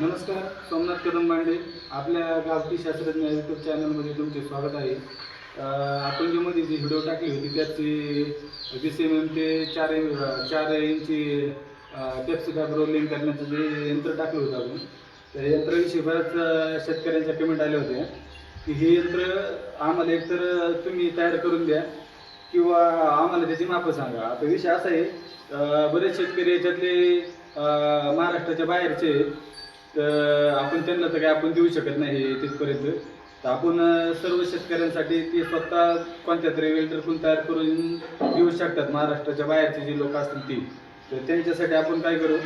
नमस्कार सोमनाथ कदम मांडे आपल्या गावठी शास्त्रज्ञ यूट्यूब चॅनलमध्ये तुमचे स्वागत आहे. आपण जी मध्ये जी व्हिडिओ टाकली होती त्याची वीस एम एम ते चार एम चार इंची टेप्सी रोलिंग करण्याचं जे यंत्र टाकलं होतं आपण त्या यंत्राविषयी बऱ्याच शेतकऱ्यांच्या पेमेंट आल्या होत्या. की हे यंत्र आम्हाला एकतर तुम्ही तयार करून द्या किंवा आम्हाला त्याची मापं सांगा. आता विषय असा आहे बरेच शेतकरी याच्यातले महाराष्ट्राच्या बाहेरचे आहेत. तर आपण त्यांना तर काय आपण देऊ शकत नाही तिथपर्यंत. तर आपण सर्व शेतकऱ्यांसाठी ते स्वतः कोणत्या तरी पण तयार करून देऊ शकतात. महाराष्ट्राच्या बाहेरचे जे लोक असतील ते. तर त्यांच्यासाठी आपण काय करू?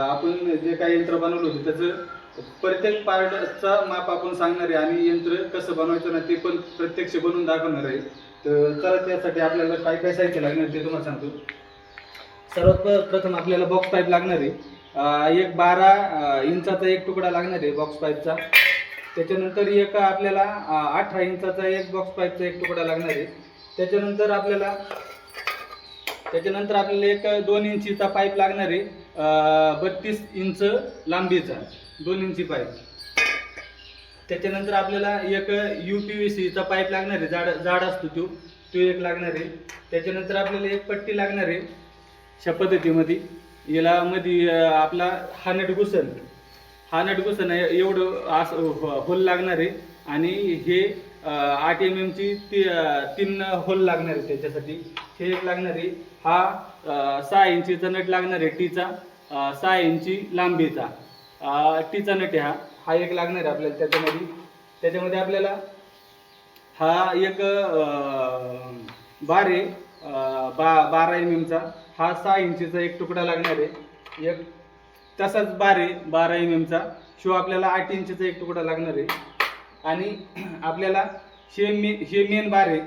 आपण जे काही यंत्र बनवलं होतं त्याचं प्रत्येक पार्टचा माप आपण सांगणार आहे आणि यंत्र कसं बनवायचं ना ते पण प्रत्यक्ष बनवून दाखवणार आहे. तर चला त्यासाठी आपल्याला काय काय साहित्य लागणार ते तुम्हाला सांगतो. सर्वात प्रथम आपल्याला बॉक्स पाईप लागणार आहे. एक बारा इंचाचा एक तुकडा लागणार आहे बॉक्स पाईपचा त्याच्यानंतर एक आपल्याला अठरा इंचाचा एक बॉक्स पाईपचा एक तुकडा लागणार आहे. त्याच्यानंतर आपल्याला त्याच्यानंतर आपल्याला एक दोन इंचीचा पाईप लागणार आहे. बत्तीस इंच लांबीचा दोन इंची पाईप त्याच्यानंतर आपल्याला एक यू पी व्ही सीचा पाईप लागणार आहे. जाड जाड असतो तो तो एक लागणार आहे. त्याच्यानंतर आपल्याला एक पट्टी लागणार आहे. शपथतीमध्ये याला मध्ये आपला हा नट हा नट घुसन एवढं असं हो, हो, होल लागणार आहे. आणि हे आठ एम एमची ती तीन होल लागणार आहे त्याच्यासाठी. हे एक लागणार आहे. हा सहा इंचीचा नट लागणार आहे टीचा. सहा इंची लांबीचा. टीचा नट आहे हा. हा एक लागणार आहे आपल्याला त्याच्यामध्ये. त्याच्यामध्ये आपल्याला हा एक बार आहे. बा बारा एम एमचा हा सहा इंचीचा एक तुकडा लागणार आहे. एक तसाच बारे बारा एम एमचा शो आपल्याला आठ इंचीचा एक तुकडा लागणार आहे. आणि आपल्याला हे मे हे मेन बार आहे.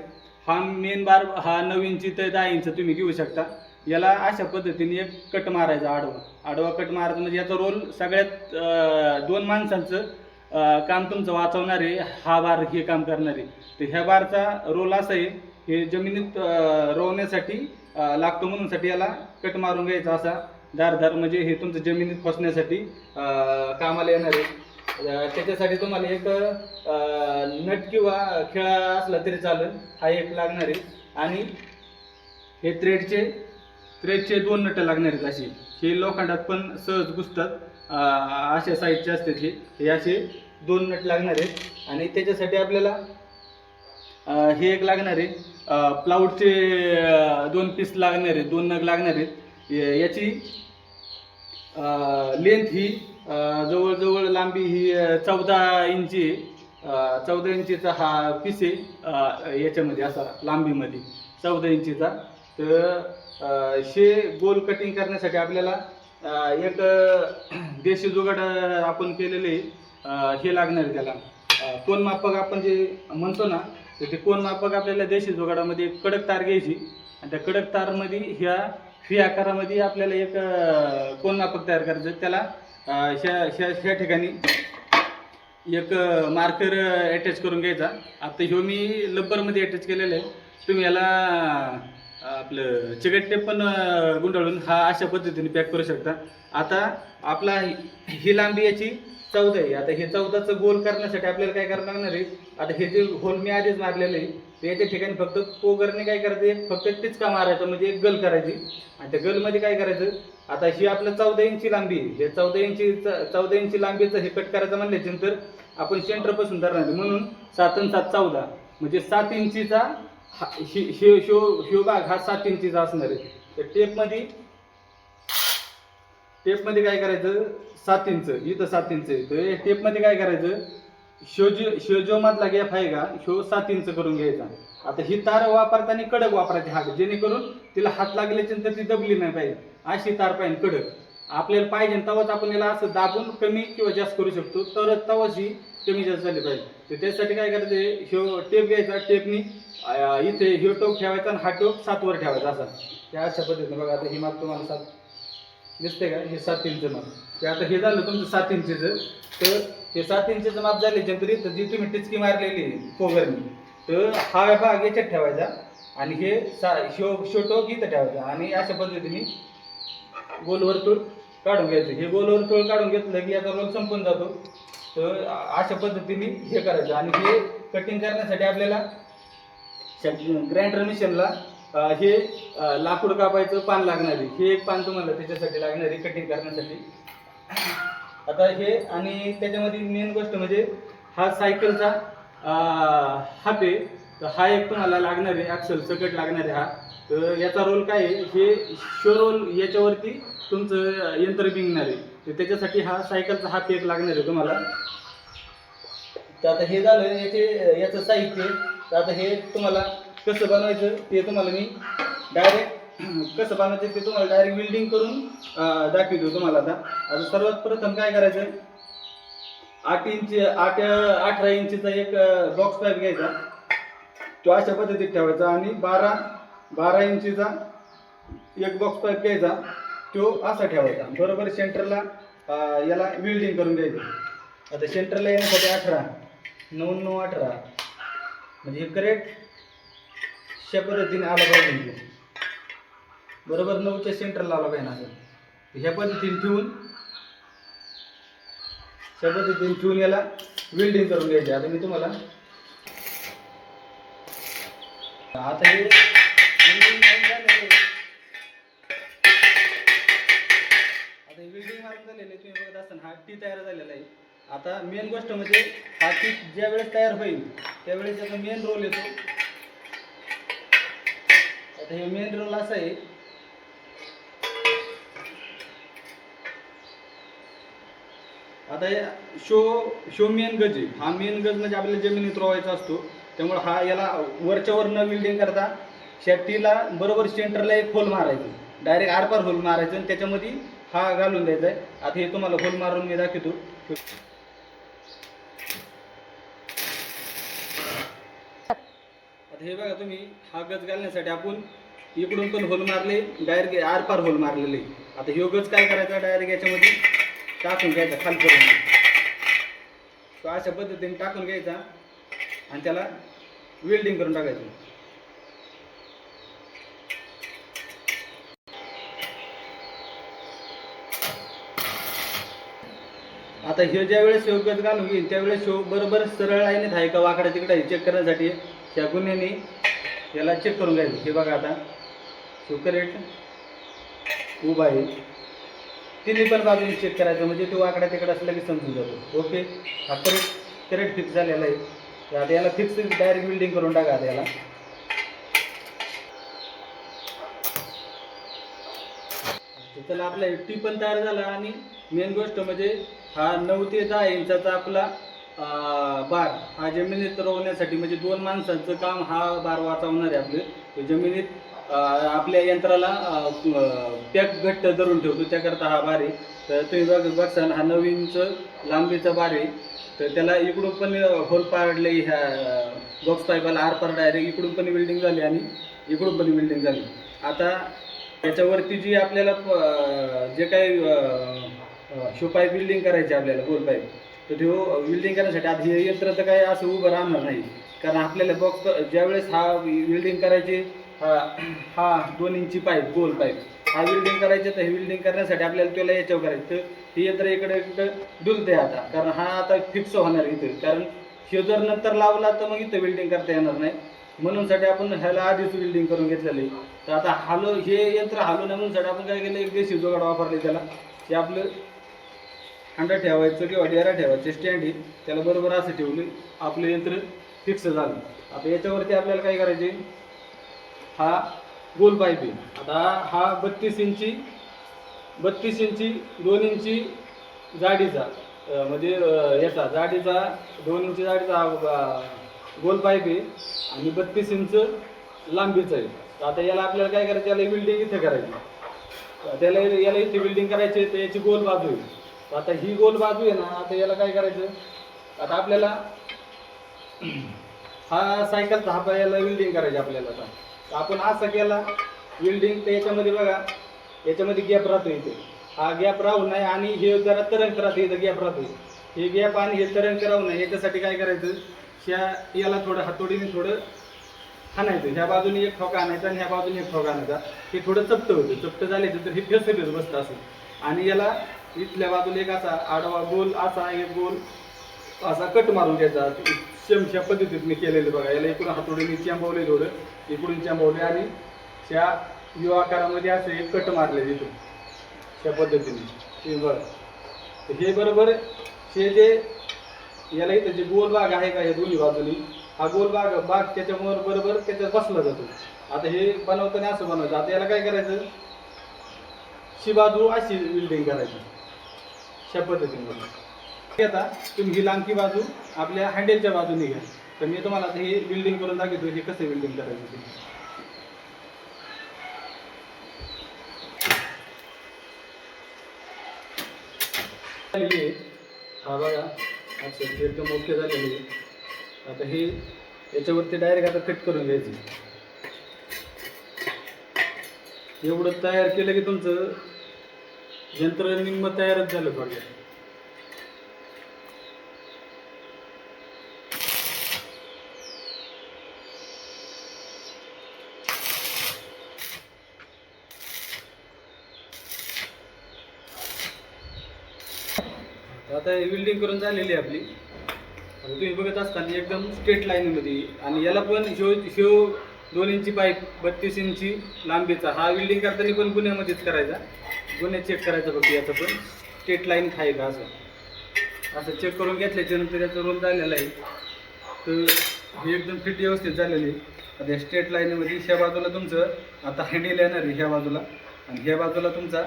हा मेन बार हा नऊ इंची ते दहा इंच तुम्ही घेऊ शकता. याला अशा पद्धतीने एक कट मारायचा आडवा. आडवा कट मारायचा म्हणजे याचा रोल सगळ्यात दोन माणसांचं काम तुमचं वाचवणार आहे. हा बार हे काम करणार आहे. तर ह्या बारचा रोल असा आहे. हे जमिनीत रोवण्यासाठी लागतो म्हणून साठी याला कट मारून घ्यायचा असा धार धार म्हणजे हे तुमचं जमिनीत फसण्यासाठी कामाला येणार आहे. त्याच्यासाठी तुम्हाला एक नट किंवा खेळा असला तरी चालेल. हा एक लागणार आहे. आणि हे थ्रेडचे थ्रेडचे दोन नट लागणार आहेत असे. हे लोखंडात पण सहज घुसतात. अशा साईजचे असतात हे. हे असे दोन नट लागणार आहेत. आणि त्याच्यासाठी आपल्याला हे एक लागणार आहे. प्लाऊडचे दोन पीस लागणार आहेत दोन नग लागणार आहेत. याची लेंथ ही जवळजवळ लांबी ही चौदा इंची आहे. चौदा इंचीचा हा पीस आहे याच्यामध्ये असा लांबीमध्ये चौदा इंचीचा तर शे गोल कटिंग करण्यासाठी आपल्याला एक देशी जुगाड आपण केलेले हे लागणार आहे त्याला. कोण मापक आपण जे म्हणतो ना तर ते कोण मापक आपल्याला देशी जुगाडामध्ये? एक कडक तार घ्यायची. आणि त्या कडक तारमध्ये ह्या फी आकारामध्ये आपल्याला एक कोण मापक तयार करायचं? त्याला ह्या ठिकाणी एक मार्कर अटॅच करून घ्यायचा. आता ह्यो मी लब्बरमध्ये अटॅच केलेलं आहे. तुम्ही याला आपलं चिकट टेप पण गुंडाळून हा अशा पद्धतीने पॅक करू शकता. आता आपला ही- लांबी याची चौदा आहे. आता हे चौदाचं गोल करण्यासाठी आपल्याला काय करावं लागणार आहे? आता हे जे होल मी आधीच मारलेलं आहे याच्या ठिकाणी फक्त पोगरने काय करायचं? एक फक्त टिचका मारायचा? म्हणजे एक गल करायची. आणि त्या गलमध्ये काय करायचं? आता ही आपलं चौदा इंची लांबी आहे. हे चौदा इंची चौदा इंची लांबीचं हे कट करायचं म्हणल्याचे तर आपण सेंटरपासून धरणार म्हणून सात आणि सात चौदा. म्हणजे सात इंचीचा हा- हि- शो ह्यो ह्यो भाग हा सात इंचीचा असणार आहे. तर टेपमध्ये टेपमध्ये काय करायचं? सात इंच इथं सात इंच आहे. तर टेपमध्ये काय करायचं? शोजो शोजो मधला गॅप आहे का ह्यो सात इंच करून घ्यायचा. आता ही तार वापरताना कडक वापरायची हात जेणेकरून तिला हात लागल्याच्या नंतर ती दबली नाही पाहिजे. अशी तार पाहिजे कडक. आपल्याला पाहिजे तेव्हाच आपण याला असं दाबून कमी किंवा जास्त करू शकतो. तर तेव्हाच ही कमी जास्त झाली पाहिजे. तर त्यासाठी काय करायचं ह्यो टेप घ्यायचा. टेपनी इथे ह्यो टोक ठेवायचा आणि हा टोक सातवर ठेवायचा असा. त्या अशा पद्धतीने बघा आता ही माप तुम्हाला सात दिसते का? हे सात इंच माप. ते आता हे झालं तुमचं सात इंचीचं. तर हे सात इंचीचं माप झाले नंतर इथं जी तुम्ही टिचकी मारलेली कोगरनी तर हा भाग याच्यात ठेवायचा आणि हे सा शो शो टोक इथं ठेवायचा. आणि अशा पद्धतीने गोलवर्तुळ काढून घ्यायचं. हे गोलवर्तुळ काढून घेतलं की याचा रोल संपून जातो. तर अशा पद्धतीने हे करायचं. आणि हे कटिंग करण्यासाठी आपल्याला ग्राइंडर मिशनला हे लाकूड कापायचं पान लागणार आहे. हे एक पान तुम्हाला त्याच्यासाठी लागणार आहे कटिंग करण्यासाठी. आता हे आणि त्याच्यामध्ये मेन गोष्ट म्हणजे हा सायकलचा हात आहे. तर हा एक तुम्हाला लागणार आहे. ॲक्सल सकट लागणार आहे हा. तर याचा रोल काय आहे? हे शो रोल याच्यावरती तुमचं यंत्र बिंगणार आहे. तर त्याच्यासाठी हा सायकलचा हात एक लागणार आहे तुम्हाला. तर आता हे झालं याचे याचं साहित्य तर आता हे तुम्हाला कसं बनवायचं ते तुम्हाला मी डायरेक्ट कसं बनवायचं ते तुम्हाला डायरेक्ट बिल्डिंग करून दाखवतो तुम्हाला आता. आता सर्वात प्रथम काय करायचं? आठ इंच आठ अठरा इंचीचा एक बॉक्स पाईप घ्यायचा. तो अशा पद्धतीत ठेवायचा आणि बारा बारा इंचीचा एक बॉक्स पाईप घ्यायचा. तो असा ठेवायचा. बरोबर सेंटरला याला वेल्डिंग करून घ्यायचं. आता सेंटरला येण्यासाठी अठरा. नऊ नऊ अठरा. म्हणजे हे करेक्ट अशा पद्धतीने आला पाहिजे म्हणजे. बरोबर नऊच्या सेंटरला आला पाहिजे असं. ह्या पद्धतीने ठेवून त्या पद्धतीने ठेवून याला वेल्डिंग करून घ्यायचे. आता मी तुम्हाला आता हे हा टी तयार झालेला आहे. आता मेन गोष्ट म्हणजे हा टी ज्या वेळेस तयार होईल त्यावेळेस त्याचा मेन रोल येतो. आता हे मेन रोल असा आहे. आता शो शो मेन गज आहे. हा मेन गज म्हणजे आपल्याला जमिनीत रोवायचा असतो. त्यामुळे हा याला वरच्या वर न बिल्डिंग करता शेट्टीला बरोबर सेंटरला एक होल मारायचं. डायरेक्ट आरपार होल मारायचं आणि त्याच्यामध्ये हा घालून द्यायचा आहे आता हे तुम्हाला होल मारून मी दाखवतो. आता हे बघा तुम्ही हा गज घालण्यासाठी आपण इकडून पण होल मारले डायरेक्ट आरपार होल मारलेले. आता ह्यो गज काय करायचा डायरेक्ट याच्यामध्ये? टाकून घ्यायचा खालपर्यंत तो अशा पद्धतीने टाकून घ्यायचा आणि त्याला वेल्डिंग करून टाकायचं. आता हे ज्या वेळेस योग्यत घालून घेईल त्यावेळेस शो बरोबर सरळ लाईनीत आहे का वाकडा तिकडे आहे चेक करण्यासाठी त्या गुन्ह्याने याला चेक करून घ्यायचं. हे बघा आता. शो करेक्ट उभा आहे. तिन्ही पण बाजूने चेक करायचं म्हणजे तो वाकडा तिकडे असं की समजून जातो. ओके हा करेक्ट करेक्ट फिक्स झालेला आहे. आता याला फिक्स डायरेक्ट बिल्डिंग करून टाका आता याला. त्याला चला आपला टी पण तयार झाला आणि मेन गोष्ट म्हणजे हा नऊ ते दहा इंचाचा आपला बार हा जमिनीत रोवण्यासाठी म्हणजे दोन माणसांचं काम हा बार वाचवणार आहे आपलं जमिनीत आपल्या यंत्राला पॅक घट्ट धरून ठेवतो त्याकरता हा बार आहे. तर तुम्ही बघ बघसाल हा नऊ इंच लांबीचा बार आहे. तर त्याला इकडून पण होल पाडले ह्या बॉक्स पाईपाला आरपार डायरेक्ट इकडून पण बिल्डिंग झाली आणि इकडून पण बिल्डिंग झाली. आता त्याच्यावरती जी आपल्याला प- जे काही शो पाईप बिल्डिंग करायची आपल्याला गोल पाईप. तर ते विल्डिंग करण्यासाठी आधी हे यंत्र तर काही असं उभं राहणार नाही. कारण आपल्याला बॉक्स ज्यावेळेस हा विल्डिंग करायची हा हा दोन इंची पाईप गोल पाईप हा विल्डिंग करायचे तर हे विल्डिंग करण्यासाठी आपल्याला त्याला याच्यावर करायचं. तर हे यंत्र इकडे इकडे डुलते आता. कारण हा आता फिक्स होणार इथं. कारण हे जर नंतर लावला तर मग इथं बिल्डिंग करता येणार नाही. म्हणून साठी आपण ह्याला आधीच बिल्डिंग करून घेतलेलं आहे. तर आता हालो हे यंत्र हालू नाही म्हणून साठी आपण काय केलं एक देशी जोगाड वापरले त्याला. हे आपलं अंडा ठेवायचं किंवा डेरा ठेवायचं स्टँड आहे त्याला बरोबर असं ठेवलं आपलं यंत्र फिक्स झालं. आता याच्यावरती आपल्याला काय करायचे हा गोल पाईप आहे. आता हा बत्तीस इंची बत्तीस इंची दोन इंची जाडीचा म्हणजे याचा जाडीचा दोन इंची जाडीचा गोल पाईप आहे आणि बत्तीस इंच लांबीचा आहे. तर आता याला आपल्याला काय करायचं? याला बिल्डिंग इथे करायची. त्याला याला इथे बिल्डिंग करायची आहे, तर याची गोल बाजू आहे. आता ही गोल बाजू आहे ना आता याला काय करायचं? आता आपल्याला हा सायकलचा हा याला बिल्डिंग करायची आपल्याला आता. तर आपण असा केला वेल्डिंग तर याच्यामध्ये बघा याच्यामध्ये गॅप राहतो इथे. हा गॅप राहू नये आणि हे जरा तरंग राहतो इथं गॅप राहतो हे गॅप आणि हे तरंग राहू नये याच्यासाठी काय करायचं? ह्या याला थोडं हातोडीने थोडं आणायचं ह्या बाजूने एक ठोका आणायचा आणि ह्या बाजूने एक ठोका आणायचा. हे थोडं चपट होतं. चपट झाले तर हे फेसफेस बसतं असं. आणि याला इथल्या बाजूला एक असा आडवा गोल असा एक गोल असा कट मारून घ्यायचा. शेमच्या पद्धतीत मी केलेलं बघा. याला इकडून हातोडीने चेंबवले थोडं इकडून चेंबवले आणि त्या यु आकारामध्ये असं एक कट मारले तिथून. त्या पद्धतीने. हे बघ. हे बरोबर हे जे याला इथं जे गोल भाग आहे का या दोन्ही बाजूनी हा गोल भाग भाग त्याच्यामुळे बरोबर त्याच्यात बसला जातो. आता हे बनवताना असं बनवायचं. आता याला काय करायचं? शी बाजू अशी बिल्डिंग करायची. अशा पद्धतीने आता तुम्ही ही लांबकी बाजू आपल्या हँडेलच्या बाजूने घ्या. तर मी तुम्हाला आता हे बिल्डिंग करून दाखवतो हे कसं बिल्डिंग करायचं ते. झालेली आहे हा बघा अच्छा एकदम ओके झालेली आहे. आता हे याच्यावरती डायरेक्ट आता कट करून घ्यायचे. एवढं तयार केलं की तुमचं यंत्र निम्म तयारच झालं थोडक्यात. आता हे वेल्डिंग करून झालेली आहे आपली. आता तुम्ही बघत असताना एकदम स्ट्रेट लाईनमध्ये आणि याला पण ह्यो ह्यो दोन इंची पाईप बत्तीस इंची लांबीचा. हा वेल्डिंग करताना पण पुण्यामध्येच करायचा. गुन्हे चेक करायचं फक्त याचं पण. स्टेट लाईन खाय का असं? असं चेक करून घेतल्याच्यानंतर याचा रोल झालेला आहे. तर हे एकदम फिट व्यवस्थित झालेली आहे. आता या स्टेट लाईनमध्ये ह्या बाजूला तुमचं आता हँडल येणार आहे ह्या बाजूला. आणि ह्या बाजूला तुमचा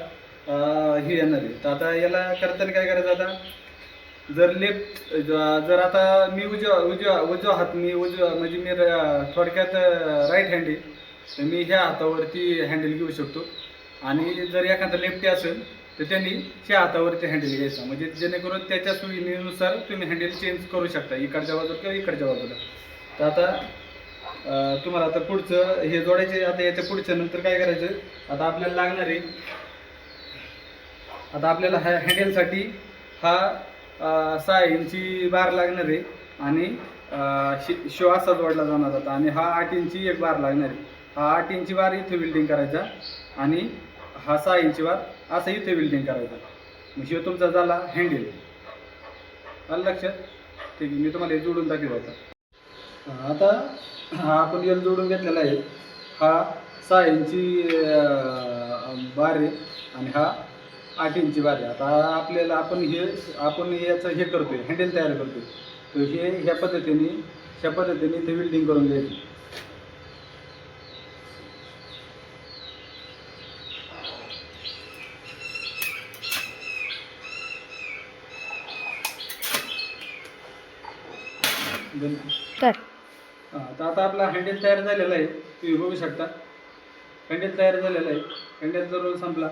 हे येणार आहे. तर आता याला करताना काय करायचं आता? जर लेफ्ट जर आता मी उजवा उजवा उजवा हात मी उजवा म्हणजे मी थोडक्यात राईट हँड आहे. तर मी ह्या हातावरती हँडल घेऊ शकतो. आणि जर एखादा लेफ्टी असेल तर त्यांनी त्या हातावरती हँडल घ्यायचा. म्हणजे जेणेकरून त्याच्या सुविधेनुसार तुम्ही हँडल चेंज करू शकता इकडच्या बाजूला किंवा इकडच्या बाजूला. तर आता तुम्हाला आता पुढचं हे जोडायचे आता याच्या पुढच्या नंतर काय करायचं? आता आपल्याला लागणार आहे आता आपल्याला ह्या हँडलसाठी हा सहा इंची बार लागणार आहे आणि शि- शो असा जोडला जाणार होता. आणि हा आठ इंची एक बार लागणार आहे. हा आठ इंची बार इथे बिल्डिंग करायचा आणि हा सहा इंची बार असं इथे बिल्डिंग करायचं. मग शिव तुमचा झाला हँडल आलं लक्षात? ठीक आहे मी तुम्हाला हे जोडून दाखवलं होता आता हा आपण एल जोडून घेतलेला आहे. हा सहा इंची बार आहे आणि हा आठ इंची बार आहे. आता आपल्याला आपण हे आपण याचं हे करतोय हँडल तयार करतोय. तर हे ह्या पद्धतीने ह्या पद्धतीने इथे बिल्डिंग करून घ्यायची तर? आता आपला हँडल तयार झालेला आहे. तुम्ही बघू शकता. हँडल तयार झालेला आहे. हँडलचा रोल संपला.